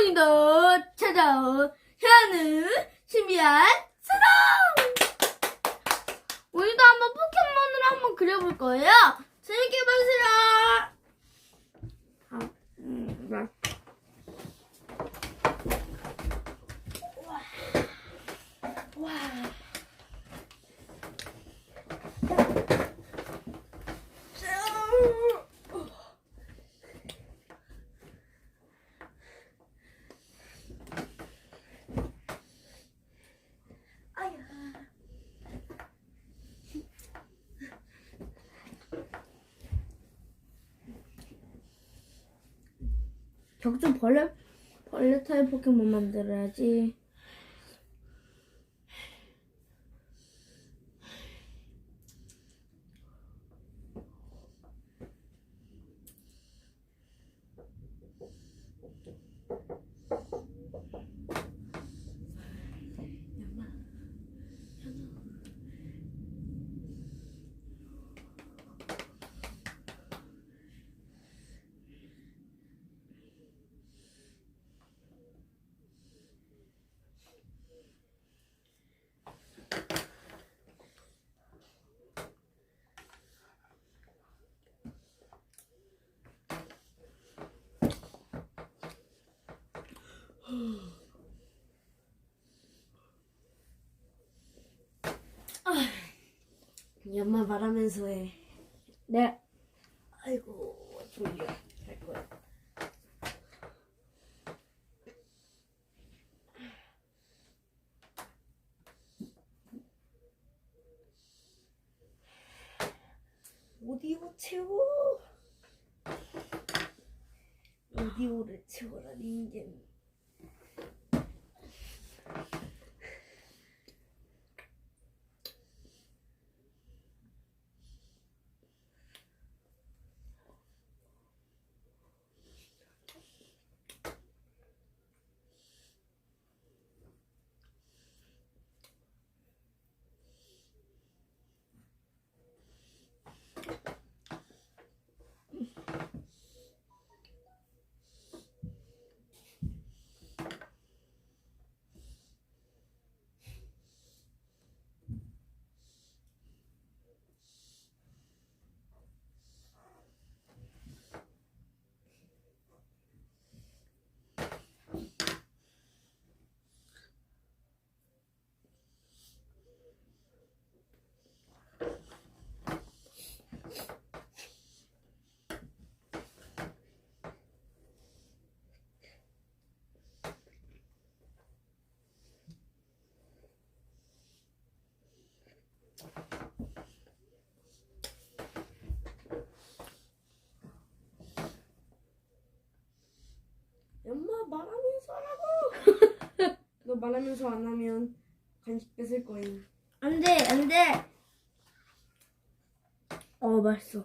오늘도 찾아온 현우 신비한 수동! 오늘도 한번 포켓몬으로 한번 그려볼 거예요. 재밌게 보세요. 아, 음, 네. 와. 격주 벌레 벌레 타입 포켓몬 만들어야지. 연마 말하면서 해. 네. 아이고 졸려. 할 거야. 오디오 채워. 오디오를 채워라 닌겐. 연마 말하면서 하라고. 너 말하면서 안 하면 간식 뺏을 거임. 안 돼, 안 돼. 어, 맛있어.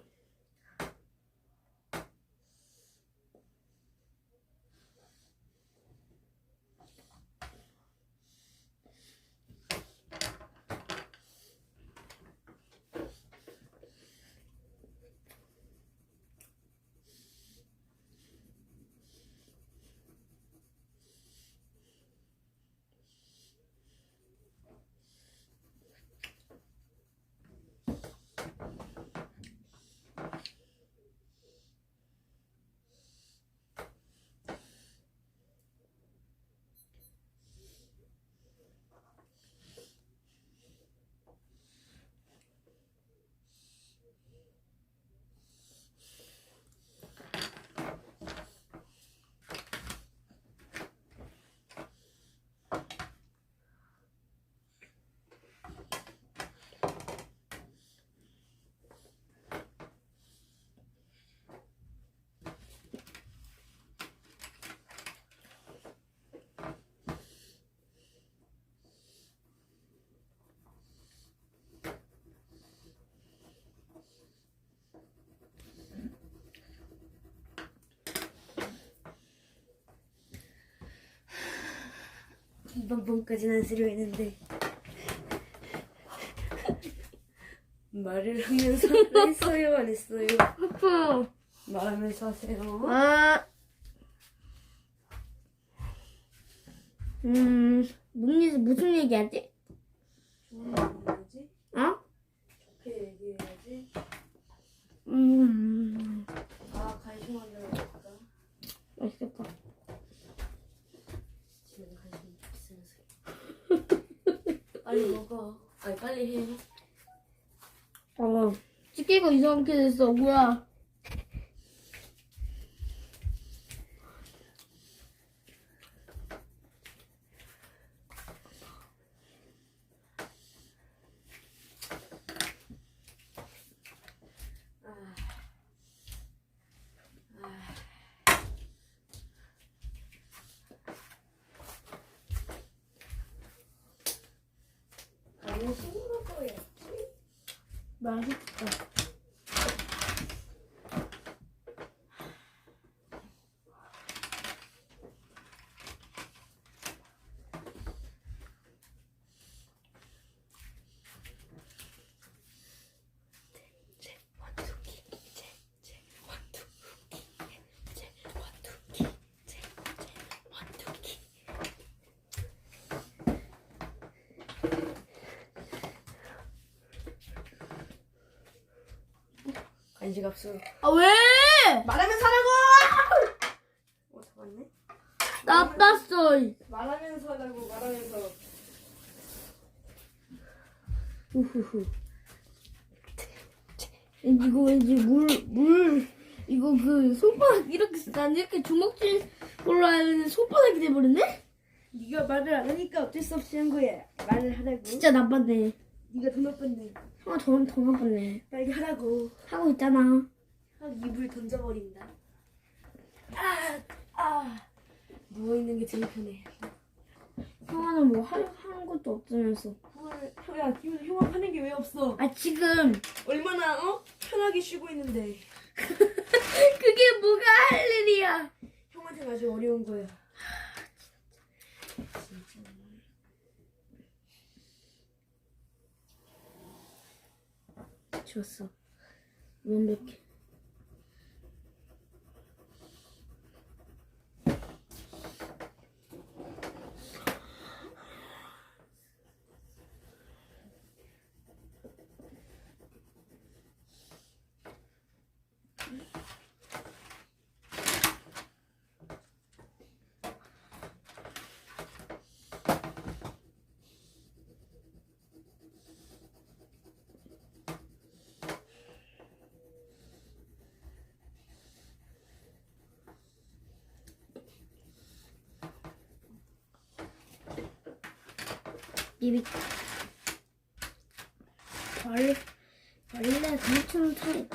이번 번까지는 쓰려 했는데 말을 하면서 했어요 안 했어요? 하프. 말하면서 하세요. 아. 음, 무슨, 무슨 얘기하지? 얘기해야지. 어? 좋게 얘기해야지. 음, 아, 간식 만들어 볼까? 맛있겠다. 지금 간식 비싸서. 먹어. 아니, 빨리 해. 어, 찍기가 이상하게 됐어. 뭐야? 아니, 식물로 거야. 맛있다. 간식 압수. 아, 왜? 말하면서 하라고! 어, 잡았네? 나 땄어. 말하면서 하라고, 말하면서. 우후후. 이거 왠지 물, 물, 이거 그 손바닥 이렇게, 난 이렇게 주먹질 걸로 하는 손바닥이 돼버렸네? 네가 말을 안 하니까 어쩔 수 없이 한 거야. 말을 하라고. 진짜 나빴네. 네가 돈 나빴네. 형아 더, 더 나빴네. 빨리 하라고. 하고 있잖아. 하고 입을 던져버린다. 아, 아. 누워있는 게 제일 편해. 형아는 뭐 할, 하는 것도 없으면서. 형, 야, 지금 흉악 하는 게 왜 없어? 아, 지금. 얼마나, 어? 편하게 쉬고 있는데. 그게 뭐가 할 일이야. 형한테는 아주 어려운 거야. 좋 았어. 완벽해. 입이 벌 벌레 공충 타입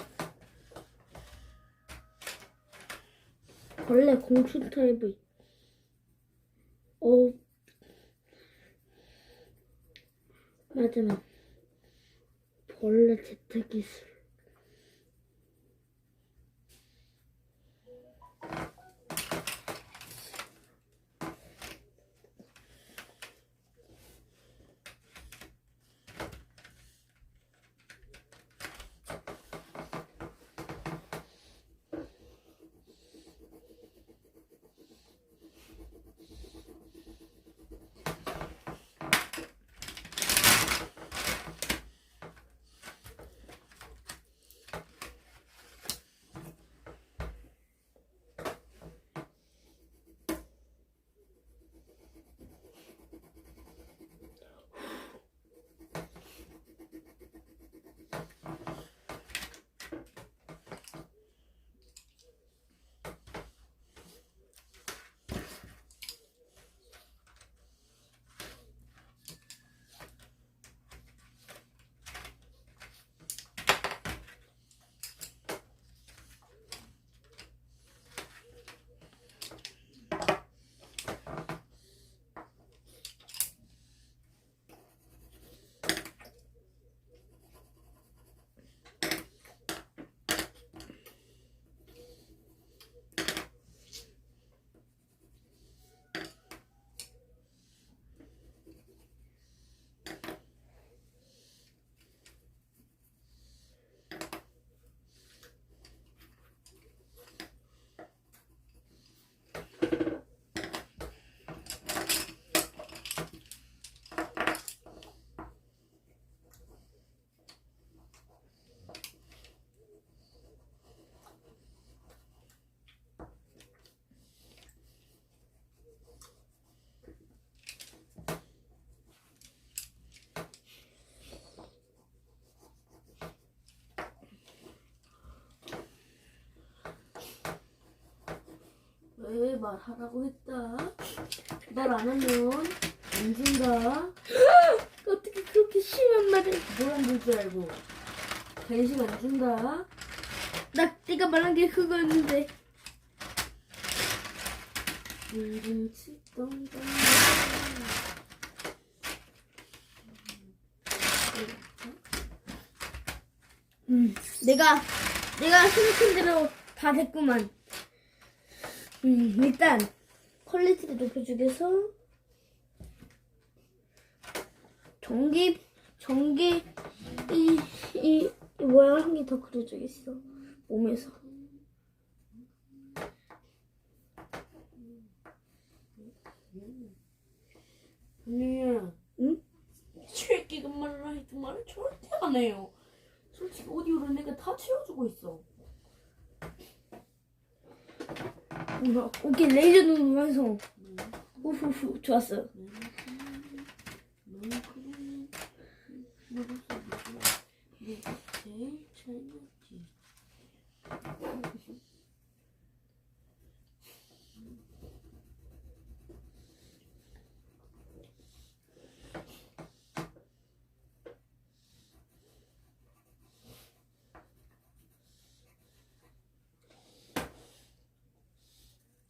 벌레 공충 타입의 어 마지막 벌레 재택 기술 왜 말하라고 했다. 말 안 하면 안 준다. 어떻게 그렇게 심한 말을 뭐란 줄줄 알고. 간식 안 준다. 나 네가 말한 게 그거였는데. 음, 치던 음, 내가 내가 생각한 대로 다 됐구만. 음, 일단 퀄리티를 높여주기 위해서 전기 전기 이, 이, 이 모양을 한 개 더 그려주겠어 몸에서. 언니야. 응? 새끼가 말을 하여튼 말을 절대 안 해요. 솔직히 오디오를 내가 다 채워주고 있어. 음, 오케이 레이저 눈 완성. 우후후 좋았어. 너는 그러면 너로서 내가 제일 잘났지.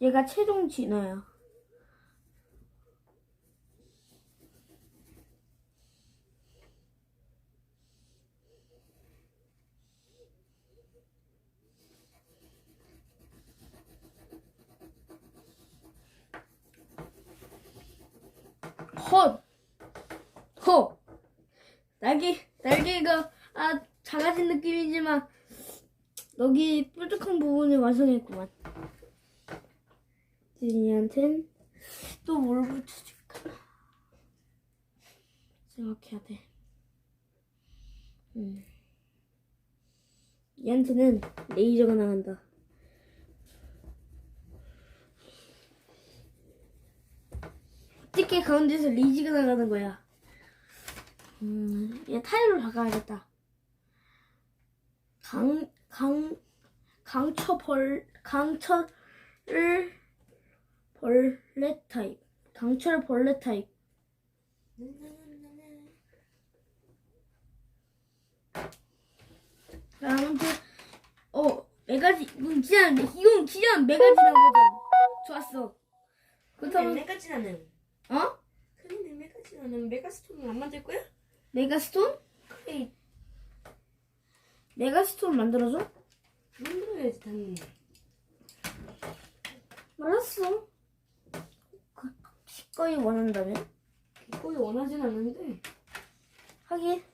얘가 최종 진화야. 헛! 허! 날개, 날개가, 아, 작아진 느낌이지만, 여기 뾰족한 부분을 완성했구만. 지니한텐 또 뭘 붙여줄까? 생각해야 돼. 음. 얘한테는 레이저가 나간다. 어떻게 가운데서 레이저가 나가는 거야? 음, 얘 타일로 박아야겠다. 강, 강, 강처 벌, 강철을 벌레 타입. 강철 벌레 타입. 야, 아무튼, 어, 메가지, 이건 진짜, 이건 진짜 메가지란 거죠. 좋았어. 그렇다면, 메가지나는 어? 근데 메가지나는 메가스톤을 안 만들 거야? 메가스톤? 그래 메가스톤 만들어줘? 만들어야지 당연히. 알았어. 그, 기꺼이 원한다면? 거의 원하진 않는데. 하긴,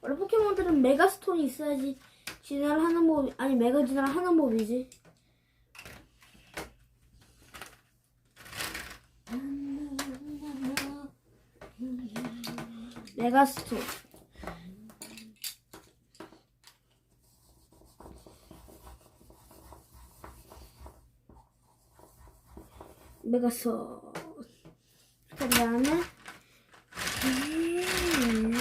원래 포켓몬들은 메가스톤이 있어야지 진화를 하는 법, 아니, 메가 진화를 하는 법이지. 메가스톤. 메가스톤. 그 다음에, 음.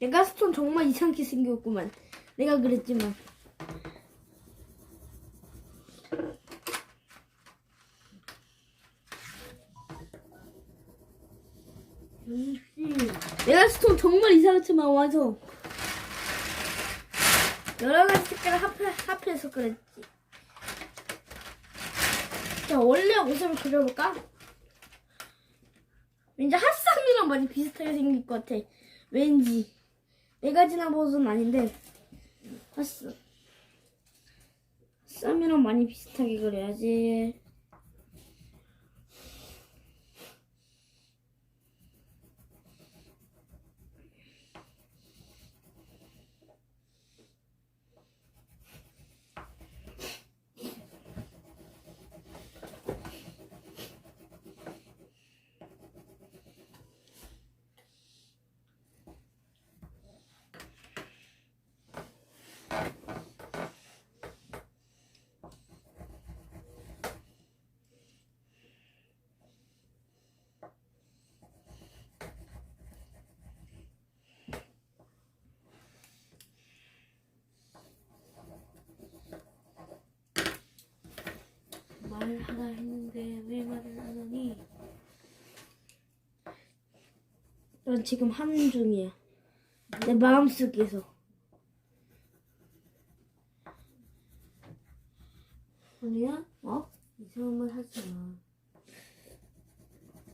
메가스톤 정말 이상하게 생겼구만. 내가 그랬지만. 메가스톤 정말 이상하지만 와서 여러 가지 색깔을 합해, 합해서 그랬지. 자, 원래 옷을 그려볼까? 왠지 핫삼이랑 많이 비슷하게 생길 것 같아. 왠지. 내가 지나 버전 아닌데 핫삼. 쌈이랑 많이 비슷하게 그려야지. 말을 하나 했는데 왜 말을 안 하니? 난 지금 하는 중이야. 내 마음속에서. 아니야? 어? 이상한 말 하지 마.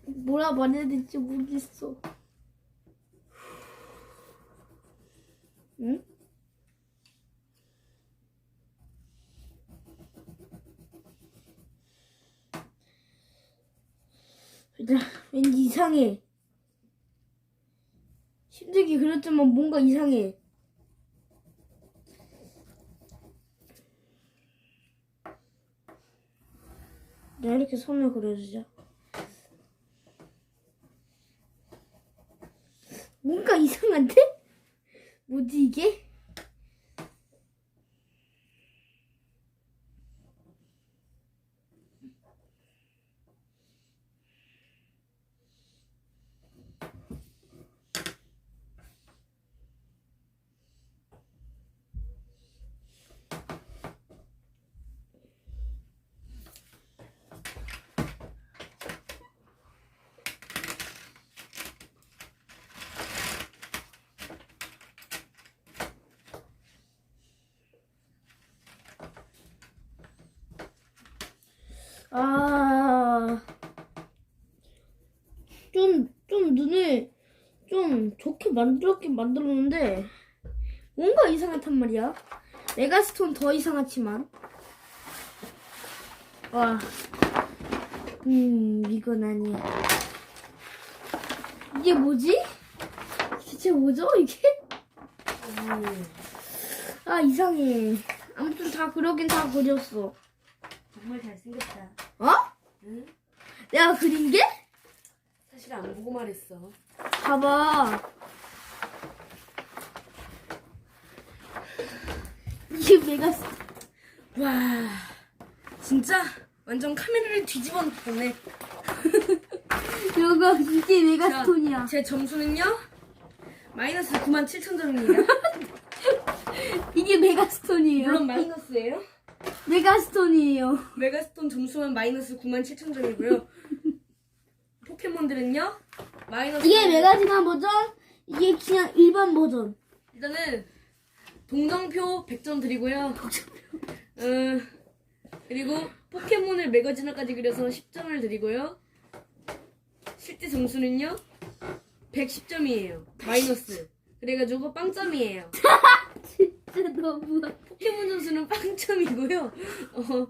뭐라 말해야 될지 모르겠어. 이상해. 힘들게 그렸지만 뭔가 이상해. 내가 이렇게 손을 그려주자. 뭔가 이상한데? 뭐지 이게? 아, 좀, 좀 눈을 좀 좋게 만들었긴 만들었는데, 뭔가 이상하단 말이야. 메가스톤 더 이상하지만. 와, 음, 이건 아니야. 이게 뭐지? 대체 뭐죠, 이게? 음, 아, 이상해. 아무튼 다 그러긴 다 그렸어. 정말 잘생겼다. 어? 응? 내가 그린 게? 사실 안 보고 말했어. 봐봐. 메가스. 와, 진짜 완전 카메라를 뒤집어 놓겠네. 이거 이게 메가스톤이야. 제 점수는요? 마이너스 9만 7천 점입니다. 이게 메가스톤이에요. 물론 마이너스예요. 메가스톤이에요. 메가스톤 점수만 마이너스 9만 7천 점이고요. 포켓몬들은요? 마이너스 이게 메가지만 버전, 이게 그냥 일반 버전. 일단은 동정표 100점 드리고요. 어, 그리고 포켓몬을 매거진화까지 그려서 10점을 드리고요. 실제 점수는요. 110점이에요. 마이너스. 그래가지고 빵점이에요. 진짜 너무하. 포켓몬 점수는 빵점이고요. 어,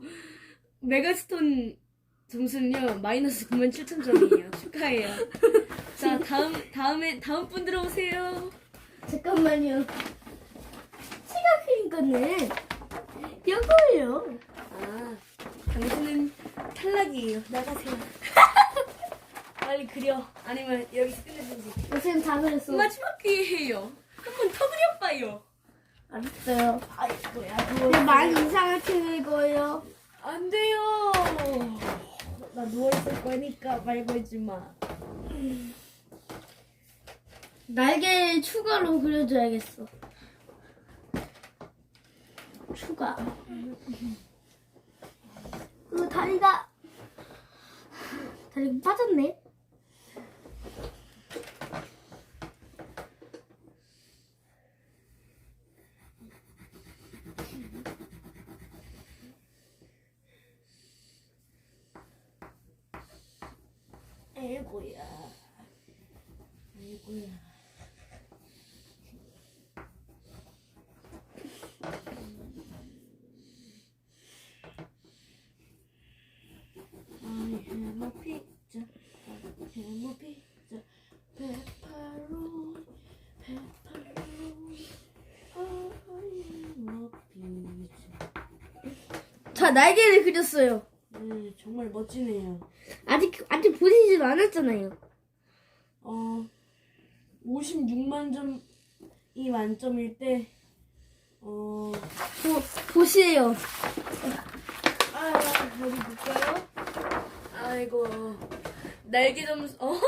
메가스톤 점수는요. 마이너스 9만 7천 점이에요. 축하해요. 자, 다음, 다음에, 다음 분 들어오세요. 잠깐만요. 그린 거는 이거예요. 아, 당신은 탈락이에요. 나가세요. 빨리 그려. 아니면 여기서 끝내든지. 선생님 다 그렸어. 마지막 기회예요. 한번 더 그려봐요. 알았어요. 아이고야, 근데 많이 이상하게 그릴 거예요. 안 돼요. 나 누워있을 거니까 말 걸지 마. 날개 추가로 그려줘야겠어. 추가. 그 다리가 다리가 빠졌네. 자 날개를 그렸어요. 네, 정말 멋지네요. 아직 아직 보시지도 않았잖아요. 어, 56만 점이 만점일 때, 어, 보 보세요. 아, 어디 볼까요? 아이고, 날개 점수, 어?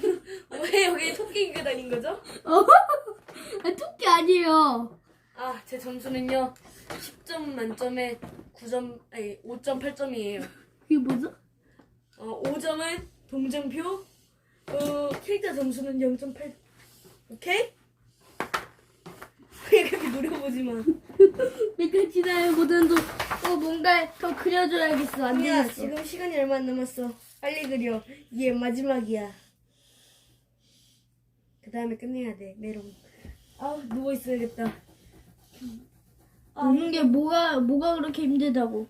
왜 여기 토끼가 다닌 거죠? 어? 아, 토끼 아니에요. 아, 제 점수는요, 10점 만점에 9점, 아니, 5.8점이에요. 이게 뭐죠? 어, 5점은 동정표, 어, 캐릭터 점수는 0.8. 오케이? 왜 그렇게 노려보지 마. 내가 지나의 버전도 어, 뭔가 더 그려줘야겠어. 안 언니야, 되겠어. 지금 시간이 얼마 안 남았어. 빨리 그려. 이게 마지막이야. 그 다음에 끝내야 돼, 메롱. 아, 누워 있어야겠다. 아, 노는 게 뭐가 뭐가 그렇게 힘들다고?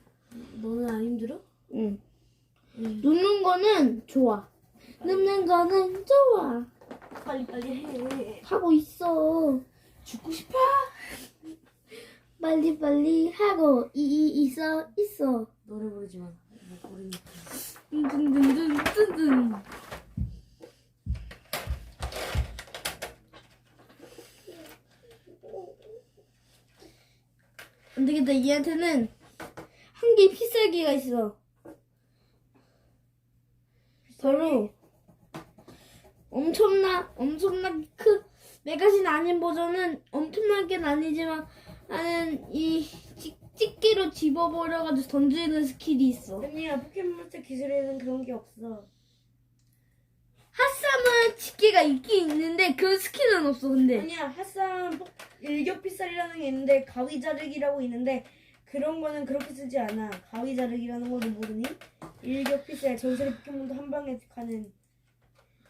너는 안 힘들어? 응. 응. 눕는 거는 좋아. 눕는 거는 좋아. 빨리 빨리 해. 하고 있어. 죽고 싶어? 빨리 빨리 하고 이, 이 있어 있어. 노래 부르지 마. 못 부르니까. 든든든든든든. 안 되겠다. 얘한테는 한개 필살기가 있어. 바로 엄청나 엄청나게 크 메가신 아닌 버전은 엄청나게는 아니지만 나는 이 찍, 찍기로 집어버려가지고 던지는 스킬이 있어. 언니야, 포켓몬스터 기술에는 그런 게 없어. 핫 삼은 집게가 있긴 있는데 그 스킬은 없어 근데 아니야, 핫산 포- 일격필살이라는 게 있는데 가위 자르기라고 있는데 그런 거는 그렇게 쓰지 않아. 가위 자르기라는 거도 모르니? 일격필살 전설의 포켓몬도 한 방에 가는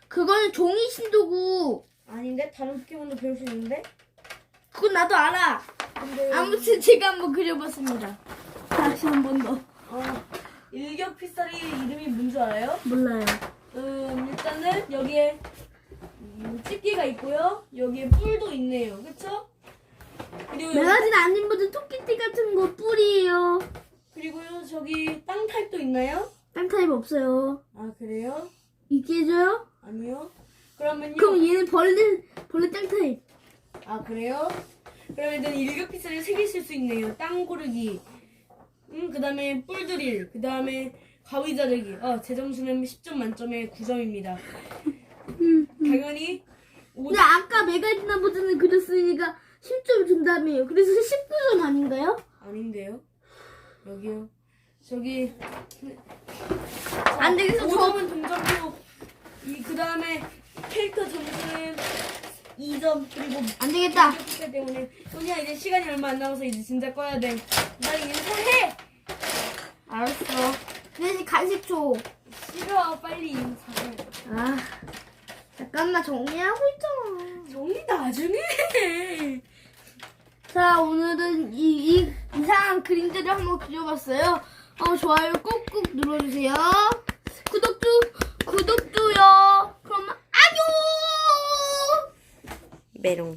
그거는 종이 신도구 아닌데 다른 포켓몬도 배울 수 있는데? 그건 나도 알아 근데 아무튼 제가 한번 그려봤습니다 다시 한 번 더 어, 일격필살이 이름이 뭔 줄 알아요? 몰라요 음, 일단은 여기에 음, 집게가 있고요. 여기에 뿔도 있네요. 그쵸? 그리고 여기- 메가진 아닌 버전 토끼띠 같은 거 뿔이에요 그리고요 저기 땅 타입도 있나요? 땅 타입 없어요 아 그래요? 있게 해줘요? 아니요. 그러면요. 그럼 얘는 벌레 벌레 땅 타입 아 그래요? 그러면 일단 세개 쓸 수 있네요. 땅 고르기. 음 그 다음에 뿔 드릴. 그 다음에 가위 자르기. 어, 제 점수는 10점 만점에 9점입니다. 당연히 오 근데 아까 메가진 버전을 그렸으니까 10점 준다며요 그래서 19점 아닌가요? 아닌데요? 여기요. 저기 안 되겠어, 저- 5점은 동점이고 이 그다음에 캐릭터 점수는 2점 그리고 안 되겠다 그렇기 때문에 소니야 이제 시간이 얼마 안 남아서 이제 진짜 꺼야 돼. 빨리 인사해. 알았어 그 대신 간식 줘 싫어 빨리 인사해. 아, 잠깐만 정리하고 있잖아. 정리 나중에 해. 자, 오늘은 이, 이 이상한 그림들을 한번 그려봤어요. 어, 좋아요 꾹꾹 눌러주세요. 구독도, 구독도요. 그럼, 안녕! 메롱.